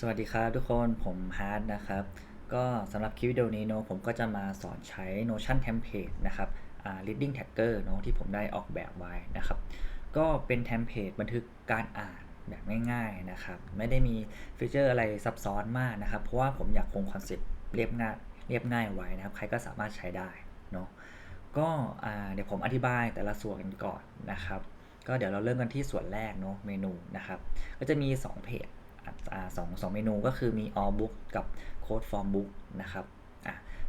สวัสดีครับทุกคนผมฮาร์ดนะครับ ก็สำหรับคลิปวิดีโอนี้เนอะผมก็จะมาสอนใช้ Notion Template นะครับอ่า Reading Tagger เนอะที่ผมได้ออกแบบไว้นะครับ ก็เป็นเทมเพลตบันทึกการอ่านแบบง่ายๆนะครับ ไม่ได้มีฟีเจอร์อะไรซับซ้อนมากนะครับ เพราะว่าผมอยากคงคอนเซ็ปต์เรียบง่ายเรียบง่ายไว้นะครับ ใครก็สามารถใช้ได้เนาะก็อ่าเดี๋ยวผมอธิบายแต่ละส่วนกันก่อนนะครับ ก็เดี๋ยวเราเริ่มกันที่ส่วนแรกเนาะเมนูนะครับ ก็จะมี 2 เพจ สองสองเมนูก็คือมี all book กับ code form book นะครับ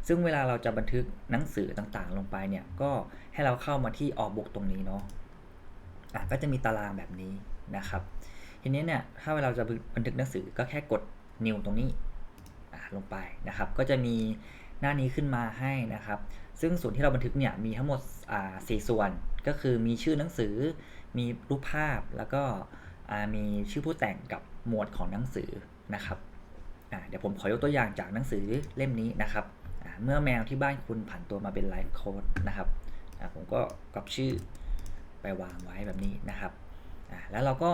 ซึ่งเวลาเราจะบันทึกหนังสือต่างๆ ลงไปเนี่ย ก็ให้เราเข้ามาที่ all book ตรงนี้เนาะะก็จะมีตารางแบบนี้นะครับ ทีนี้เนี่ย ถ้าเวลาจะบันทึกหนังสือก็แค่กด new ตรงนี้ลงไปนะครับ ก็จะมีหน้านี้ขึ้นมาให้นะครับ ซึ่งส่วนที่เราบันทึกเนี่ยมีทั้งหมดสี่ส่วน ก็คือมีชื่อหนังสือ มีรูปภาพ แล้วก็ มีชื่อผู้แต่งกับหมวดของหนังสือนะครับเดี๋ยวผมขอยกตัวอย่างจากหนังสือเล่มนี้นะครับ เมื่อแมวที่บ้านคุณผันตัวมาเป็นไลฟ์โค้ดนะครับผมก็กรอกชื่อไปวางไว้แบบนี้นะครับ แล้วเราก็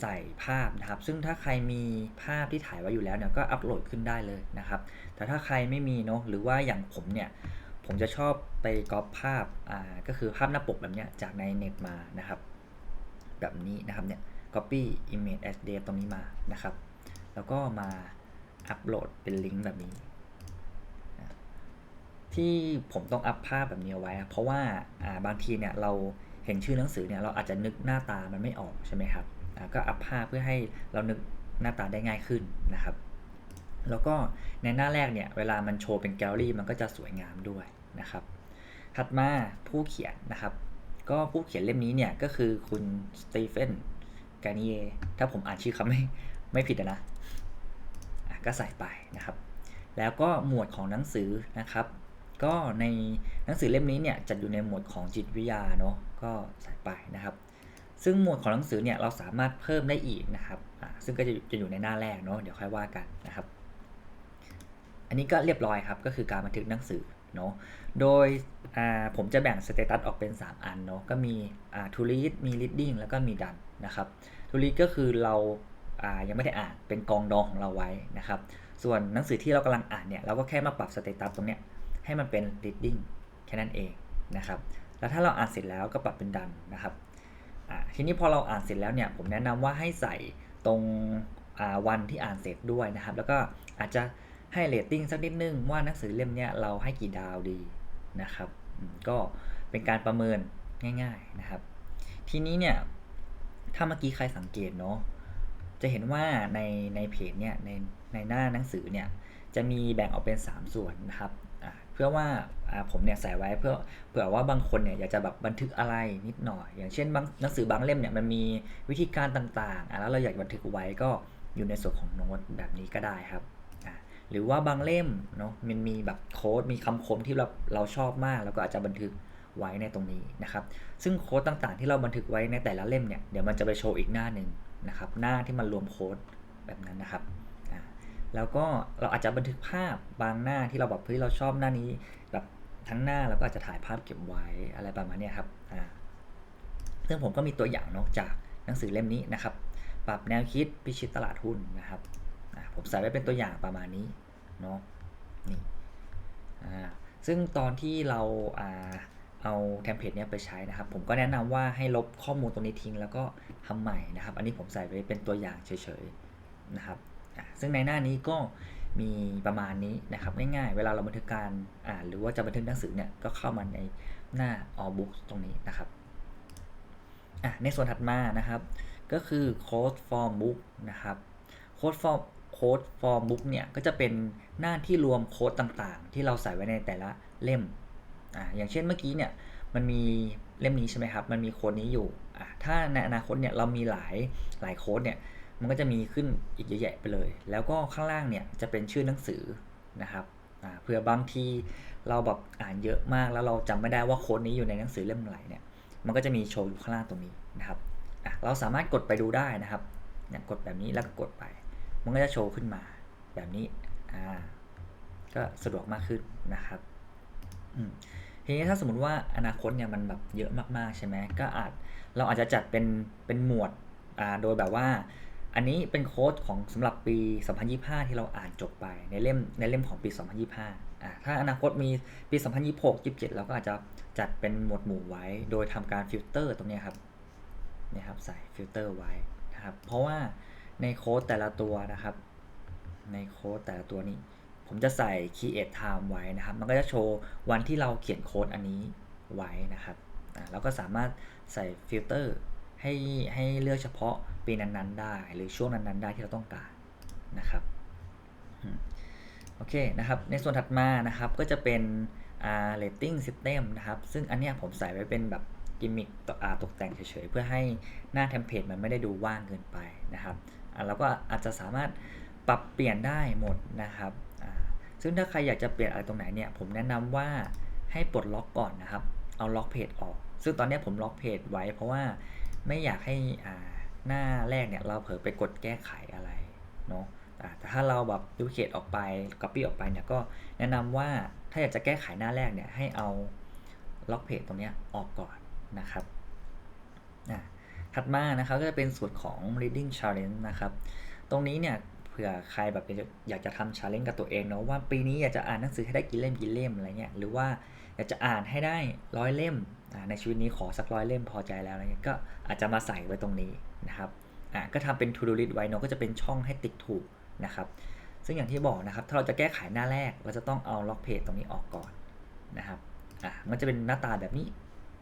ใส่ภาพนะครับ ซึ่งถ้าใครมีภาพที่ถ่ายไว้อยู่แล้วเนี่ยก็อัปโหลดขึ้นได้เลยนะครับ แต่ถ้าใครไม่มีเนาะหรือว่าอย่างผมเนี่ยผมจะชอบไปก๊อปภาพอ่าก็คือภาพหน้าปกแบบเนี้ยจากในเน็ตมานะครับ แบบนี้นะครับเนี่ย copy image as date ตรงนี้มานะครับ แล้วก็มาอัปโหลดเป็นลิงก์แบบนี้ ที่ผมต้องอัพภาพแบบนี้เอาไว้ เพราะว่าบางทีเนี่ยเราเห็นชื่อหนังสือเนี่ยเราอาจจะนึกหน้าตามันไม่ออกใช่ไหมครับ ก็อัพภาพเพื่อให้เรานึกหน้าตาได้ง่ายขึ้นนะครับ แล้วก็ในหน้าแรกเนี่ยเวลามันโชว์เป็นแกลเลอรี่มันก็จะสวยงามด้วยนะครับถัดมาผู้เขียนนะครับ ก็ผู้เขียนเล่มนี้เนี่ยก็คือคุณสตีเฟน กานิเยถ้าผมอ่านชื่อเขาไม่ไม่ผิดอะนะก็ใส่ไปนะครับ แล้วก็หมวดของหนังสือนะครับ ก็ในหนังสือเล่มนี้เนี่ยจัดอยู่ในหมวดของจิตวิทยาเนาะก็ใส่ไปนะครับ ซึ่งหมวดของหนังสือเนี่ยเราสามารถเพิ่มได้อีกนะครับอ่าซึ่งก็จะจะอยู่ในหน้าแรกเนาะเดี๋ยวค่อยว่ากันนะครับ อันนี้ก็เรียบร้อยครับก็คือการบันทึกหนังสือ เนาะโดยผมจะแบ่งสเตตัสออกเป็น 3 อันเนาะก็มีอ่า to read มี reading แล้วก็มี done นะครับ to read ก็คือเรายังไม่ได้อ่านเป็นกองดองของเราไว้นะครับ ส่วนหนังสือที่เรากำลังอ่านเนี่ยเราก็แค่มาปรับสเตตัสตรงเนี้ยให้มันเป็น reading แค่นั้นเองนะครับ แล้วถ้าเราอ่านเสร็จแล้วก็ปรับเป็น done นะครับทีนี้พอเราอ่านเสร็จแล้วเนี่ยผมแนะนำว่าให้ใส่ตรงวันที่อ่านเสร็จด้วยนะครับ แล้วก็อาจจะ ให้เรตติ้งสักนิดนึงว่าหนังสือเล่มนี้เราให้กี่ดาวดีนะครับ ก็เป็นการประเมินง่าย ๆนะครับ ทีนี้เนี่ยถ้าเมื่อกี้ใครสังเกตเนาะจะเห็นว่าในในเพจเนี่ยในในหน้าหนังสือเนี่ยจะมีแบ่งออกเป็น 3 ส่วนนะครับเพื่อว่าผมเนี่ยใส่ไว้เพื่อเผื่อว่าบางคนเนี่ยอยากจะแบบบันทึกอะไรนิดหน่อย อย่างเช่นบางหนังสือบางเล่มเนี่ยมันมีวิธีการต่างๆแล้วเราอยากบันทึกไว้ก็อยู่ในส่วนของโน้ตแบบนี้ก็ได้ครับ หรือว่าบางเล่มเนาะมันมีแบบโค้ดมีคำคมที่เราเราชอบมาก แล้วก็อาจจะบันทึกไว้ในตรงนี้นะครับ ซึ่งโค้ดต่างๆ ที่เราบันทึกไว้ในแต่ละเล่มเนี่ยเดี๋ยวมันจะไปโชว์อีกหน้าหนึ่งนะครับ หน้าที่มันรวมโค้ดแบบนั้นนะครับอ่าแล้วก็เราอาจจะบันทึกภาพบางหน้าที่เราแบบเฮ้ยเราชอบหน้านี้แบบทั้งหน้าเราก็อาจจะถ่ายภาพเก็บไว้อะไรประมาณนี้ครับอ่าซึ่งผมก็มีตัวอย่างเนาะจากหนังสือเล่มนี้นะครับ ปรับแนวคิดพิชิตตลาดหุ้นนะครับ ผมใส่ไว้เป็นตัวอย่างประมาณนี้เนาะนี่อ่าซึ่งตอนที่เราอ่าเอาเทมเพลตเนี้ยไปใช้นะครับ ผมก็แนะนำว่าให้ลบข้อมูลตรงนี้ทิ้ง แล้วก็ทำใหม่นะครับ อันนี้ผมใส่ไว้เป็นตัวอย่างเฉยๆนะครับซึ่งในหน้านี้ก็มีประมาณนี้นะครับง่ายๆ เวลาเราบันทึกการอ่านหรือว่าจะบันทึกหนังสือเนี่ยก็เข้ามาในหน้า all books ตรงนี้นะครับอะในส่วนถัดมานะครับ ก็คือ code form book นะครับ code form code form book เนี่ยก็จะเป็นหน้าที่รวมโค้ดต่างๆ ที่เราใส่ไว้ในแต่ละเล่มอ่าอย่างเช่นเมื่อกี้เนี่ยมันมีเล่มนี้ใช่ไหมครับ มันมีโค้ดนี้อยู่อ่าถ้าในอนาคตเนี่ยเรามีหลายหลายโค้ดเนี่ยมันก็จะมีขึ้นอีกเยอะแยะไปเลย แล้วก็ข้างล่างเนี่ยจะเป็นชื่อหนังสือนะครับอ่าเผื่อบางทีเราแบบอ่านเยอะมากแล้วเราจำไม่ได้ว่าโค้ดนี้อยู่ในหนังสือเล่มไหนเนี่ย มันก็จะมีโชว์อยู่ข้างล่างตรงนี้นะครับอะเราสามารถกดไปดูได้นะครับเนี่ยกดแบบนี้แล้วก็กดไป มันก็จะโชว์ขึ้นมาแบบนี้อ่าก็สะดวกมากขึ้นนะครับอืมทีนี้ถ้าสมมติว่าอนาคตเนี่ยมันแบบเยอะมากๆใช่ไหมก็อาจเราอาจจะจัดเป็นเป็นหมวดอ่าโดยแบบว่า อันนี้เป็นโค้ดของสำหรับปี 2025 ที่เราอ่านจบไปในเล่มในเล่มของปี 2025อ่าถ้าอนาคตมีปี 2026 27 เราก็อาจจะจัดเป็นหมวดหมู่ไว้ โดยทำการฟิลเตอร์ตรงนี้ครับเนี่ยครับใส่ฟิลเตอร์ไว้นะครับเพราะว่า ในโค้ดแต่ละตัวนะครับ ในโค้ดแต่ละตัวนี้ ผมจะใส่ create time ไว้นะครับ มันก็จะโชว์วันที่เราเขียนโค้ดอันนี้ไว้นะครับเราก็สามารถใส่ฟิลเตอร์ให้ให้เลือกเฉพาะปีนั้นๆ ได้ หรือช่วงนั้นๆ ได้ที่เราต้องการนะครับโอเคนะครับ ในส่วนถัดมานะครับก็จะเป็นอ่า rating system นะครับ ซึ่งอันเนี้ยผมใส่ไว้เป็นแบบกิมมิคตกแต่งเฉยๆ เพื่อให้หน้าเทมเพลตมันไม่ได้ดูว่างเกินไปนะครับ เราก็อาจจะสามารถปรับเปลี่ยนได้หมดนะครับซึ่งถ้าใครอยากจะเปลี่ยนอะไรตรงไหนเนี่ยผมแนะนำว่าให้ปลดล็อกก่อนนะครับ เอาล็อกเพจออก ซึ่งตอนนี้ผมล็อกเพจไว้ เพราะว่าไม่อยากให้หน้าแรกเนี่ยเราเผลอไปกดแก้ไขอะไรเนาะแต่ถ้าเราแบบดูเคทออกไป copy ออกไปเนี่ยก็แนะนำว่าถ้าอยากจะแก้ไขหน้าแรกเนี่ยให้เอาล็อกเพจตรงนี้ออกก่อนนะครับ ถัดมานะครับก็จะเป็นส่วนของ reading challenge นะครับ ตรงนี้เนี่ยเผื่อใครแบบอยากจะทำ challenge กับตัวเองเนาะว่าปีนี้อยากจะอ่านหนังสือให้ได้กี่เล่มกี่เล่มอะไรเงี้ยหรือว่าอยากจะอ่านให้ได้ร้อยเล่มในชีวิตนี้ขอสักร้อยเล่มพอใจแล้วอะไรเงี้ยก็อาจจะมาใส่ไว้ตรงนี้นะครับอ่าก็ทำเป็น to do list ไว้เนาะก็จะเป็นช่องให้ติ๊กถูกนะครับ ซึ่งอย่างที่บอกนะครับ ถ้าเราจะแก้ไขหน้าแรก เราจะต้องเอาล็อกเพจตรงนี้ออกก่อนนะครับอ่ามันจะเป็นหน้าตาแบบนี้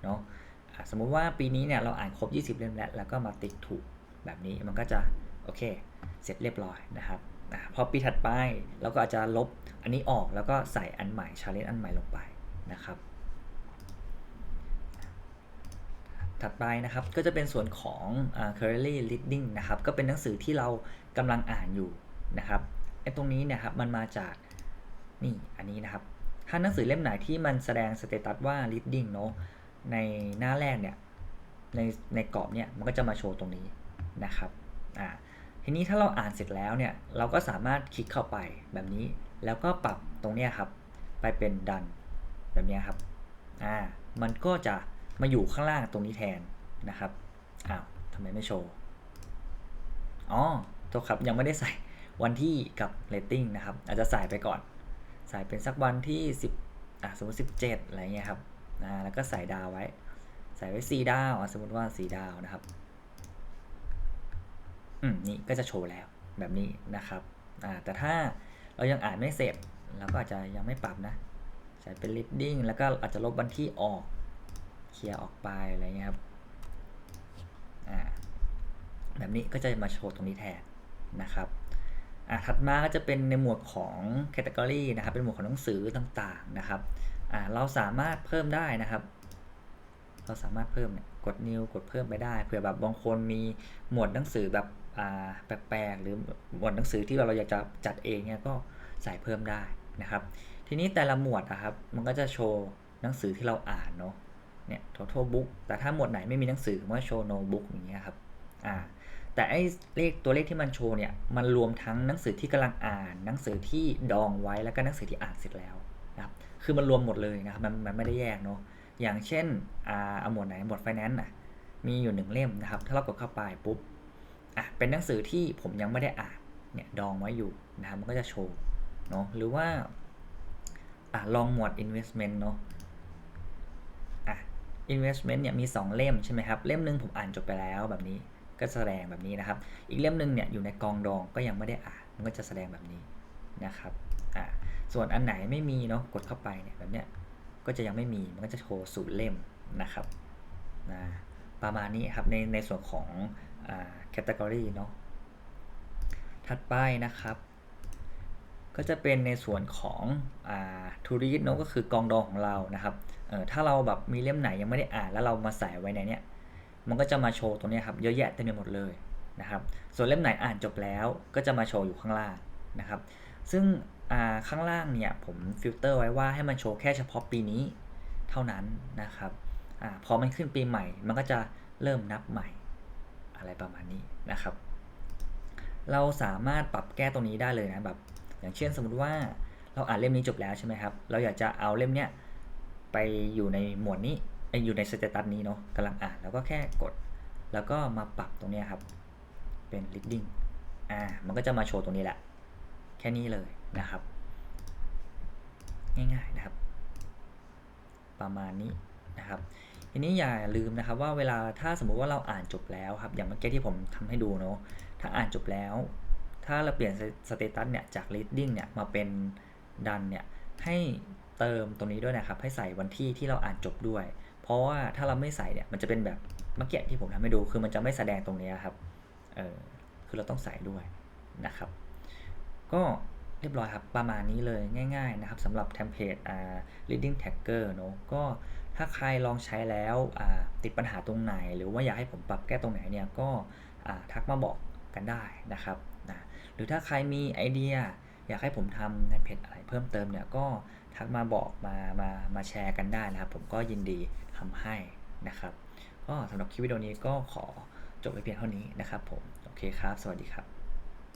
เนาะ สมมุติว่าปีนี้เนี่ยเราอ่านครบ 20 เล่มแล้ว แล้วก็มาติ๊กถูกแบบนี้มันก็จะโอเค เสร็จเรียบร้อยนะครับพอปีถัดไปเราก็อาจจะลบอันนี้ออกแล้วก็ใส่อันใหม่ challenge อันใหม่ลงไปนะครับ ถัดไปนะครับก็จะเป็นส่วนของ currently reading นะครับ ก็เป็นหนังสือที่เรากำลังอ่านอยู่นะครับไอ้ตรงนี้เนี่ยครับมันมาจากนี่อันนี้นะครับ ถ้าหนังสือเล่มไหนที่มันแสดงสเตตัสว่า reading เนาะ ในหน้าแรกเนี่ยในในกรอบเนี่ยมันก็จะมาโชว์ตรงนี้นะครับอ่าทีนี้ถ้าเราอ่านเสร็จแล้วเนี่ยเราก็สามารถคลิกเข้าไปแบบนี้ แล้วก็ปรับตรงเนี้ยครับไปเป็นดันแบบนี้ครับอ่ามันก็จะมาอยู่ข้างล่างตรงนี้แทนนะครับอ้าวทำไมไม่โชว์อ๋อตัวครับยังไม่ได้ใส่วันที่กับเรตติ้งนะครับอาจจะใส่ไปก่อน ใส่เป็นสักวันที่ 10อะสมมติ17 อะไรเงี้ยครับ อ่าแล้วก็ใส่ดาวไว้ ใส่ไว้ 4 ดาวสมมติว่า 4 ดาวนะครับอืมนี่ก็จะโชว์แล้วแบบนี้นะครับอ่าแต่ถ้าเรายังอ่านไม่เสร็จเราก็อาจจะยังไม่ปรับนะใส่เป็น reading แล้วก็อาจจะลบวันที่ออกเคลียร์ออกไปอะไรเงี้ยครับอ่าแบบนี้ก็จะมาโชว์ตรงนี้แทนนะครับอ่าถัดมาก็จะเป็นในหมวดของ category นะครับเป็นหมวดของหนังสือต่างๆนะครับ อ่าเราสามารถเพิ่มได้นะครับ เราสามารถเพิ่มเนี่ยกด new กดเพิ่มไปได้เผื่อแบบบางคนมีหมวดหนังสือแบบอ่าแปลกๆหรือหมวดหนังสือที่เราอยากจะจัดเองเนี่ยก็ใส่เพิ่มได้นะครับ ทีนี้แต่ละหมวดนะครับ มันก็จะโชว์หนังสือที่เราอ่านเนาะเนี่ย total book แต่ถ้าหมวดไหนไม่มีหนังสือมันก็โชว์ no book อย่างเงี้ยครับอ่าแต่ไอ้เลขตัวเลขที่มันโชว์เนี่ยมันรวมทั้งหนังสือที่กำลังอ่าน หนังสือที่ดองไว้แล้วก็หนังสือที่อ่านเสร็จแล้วนะครับ คือมันรวมหมดเลยนะครับมันมันไม่ได้แยกเนาะอย่างเช่นอ่าเอาหมวดไหนหมวด finance อะมีอยู่หนึ่งเล่มนะครับ ถ้าเรากดเข้าไปปุ๊บอะเป็นหนังสือที่ผมยังไม่ได้อ่านเนี่ยดองไว้อยู่นะครับมันก็จะโชว์เนาะหรือว่าอะลองหมวด investment เนาะอะ investment เนี่ยมี 2 เล่มใช่ไหมครับ เล่มหนึ่งผมอ่านจบไปแล้วแบบนี้ก็แสดงแบบนี้นะครับ อีกเล่มหนึ่งเนี่ยอยู่ในกองดองก็ยังไม่ได้อ่านมันก็จะแสดงแบบนี้นะครับอะ ส่วนอันไหนไม่มีเนาะกดเข้าไปเนี่ยแบบเนี้ยก็จะยังไม่มีมันก็จะโชว์สูตรเล่มนะครับนะประมาณนี้ครับในในส่วนของอ่า category เนาะถัดไปนะครับ ก็จะเป็นในส่วนของอ่า to read เนาะก็คือกองดองของเรานะครับเออถ้าเราแบบมีเล่มไหนยังไม่ได้อ่านแล้วเรามาใส่ไว้ในเนี้ยมันก็จะมาโชว์ตรงนี้ครับเยอะแยะเต็มไปหมดเลยนะครับ ส่วนเล่มไหนอ่านจบแล้วก็จะมาโชว์อยู่ข้างล่างนะครับ ซึ่ง ข้างล่างเนี่ยผมฟิลเตอร์ไว้ว่าให้มันโชว์แค่เฉพาะปีนี้เท่านั้นนะครับอพอมันขึ้นปีใหม่ มันก็จะเริ่มนับใหม่อะไรประมาณนี้นะครับ เราสามารถปรับแก้ตรงนี้ได้เลยนะแบบอย่างเช่นสมมติว่าเราอ่านเล่มนี้จบแล้วใช่ไหมครับ เราอยากจะเอาเล่มเนี้ยไปอยู่ในหมวดนี้อยู่ในสเตตัสนี้เนาะกำลังอ่านแล้วก็แค่กด แล้วก็มาปรับตรงนี้ครับเป็น reading อ่ามันก็จะมาโชว์ตรงนี้แหละ แค่นี้เลยนะครับ ง่ายๆนะครับ ประมาณนี้นะครับทีนี้อย่าลืมนะครับว่าเวลาถ้าสมมุติว่าเราอ่านจบแล้วครับอย่างเมื่อกี้ที่ผมทำให้ดูเนาะถ้าอ่านจบแล้ว ถ้าเราเปลี่ยนสเตตัสเนี่ยจาก reading เนี่ยมาเป็น done เนี่ยให้เติมตรงนี้ด้วยนะครับ ให้ใส่วันที่ที่เราอ่านจบด้วย เพราะว่าถ้าเราไม่ใส่เนี่ยมันจะเป็นแบบเมื่อกี้ที่ผมทำให้ดูคือมันจะไม่แสดงตรงนี้ครับเออคือเราต้องใส่ด้วยนะครับ ก็เรียบร้อยครับ ประมาณนี้เลยง่ายๆนะครับสำหรับเทมเพลตอ่า reading tagger เนอะก็ถ้าใครลองใช้แล้วอ่าติดปัญหาตรงไหน หรือว่าอยากให้ผมปรับแก้ตรงไหนเนี่ยก็อ่าทักมาบอกกันได้นะครับนะหรือถ้าใครมีไอเดีย อยากให้ผมทำในเพจอะไรเพิ่มเติมเนี่ยก็ทักมาบอกมามามาแชร์กันได้นะครับ ผมก็ยินดีทำให้นะครับก็สำหรับคลิปวิดีโอนี้ก็ขอจบไปเพียงเท่านี้นะครับผม โอเคครับ สวัสดีครับ